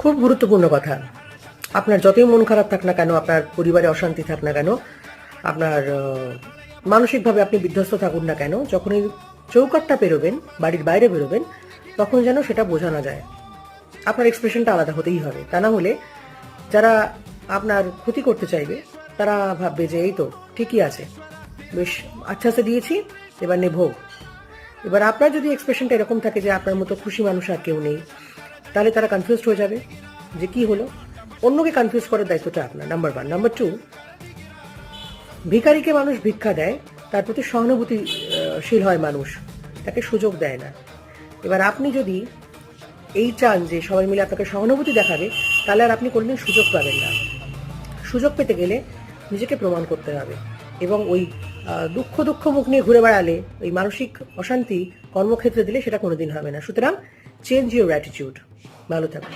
খুব গুরুত্বপূর্ণ কথা। আপনার যতই মন খারাপ থাক না কেন, আপনার পরিবারে অশান্তি থাক না কেন, আপনার মানসিকভাবে আপনি বিধ্বস্ত থাকুন না কেন যখন এই চৌকাটটা পেরোবেন, বাড়ির বাইরে বেরোবেন, তখন যেন সেটা বোঝানো যায়। আপনার এক্সপ্রেশনটা আলাদা হতেই হবে। তা না হলে যারা আপনার ক্ষতি করতে চাইবে, তারা ভাববে যে এই তো, ঠিকই আছে। বেশ আচ্ছা সে দিয়েছি, এবার নে ভোগ এবার আপনার যদি এক্সপ্রেশনটা এরকম থাকে যে আপনার মতো খুশি মানুষ আর কেউ নেই তাহলে তারা কনফিউজড হয়ে যাবে যে কি হলো। অন্যকে কনফিউজ করার দায়িত্বটা আপনার নাম্বার ওয়ান নাম্বার টু ভিখারিকে মানুষ ভিক্ষা দেয়, তার প্রতি সহানুভূতিশীল হয় মানুষ, তাকে সুযোগ দেয় না। এবার আপনি যদি এই চান যে সবাই মিলে আপনাকে সহানুভূতি দেখাবে, তাহলে আর আপনি কোনোদিন সুযোগ পাবেন না। সুযোগ পেতে গেলে নিজেকে প্রমাণ করতে হবে এবং ওই দুঃখ দুঃখ মুখ নিয়ে ঘুরে বেড়ালে, ওই মানসিক অশান্তি কর্মক্ষেত্রে দিলে সেটা কোনোদিন হবে না। সুতরাং চেঞ্জ ইউর অ্যাটিটিউড ভালো থাকুন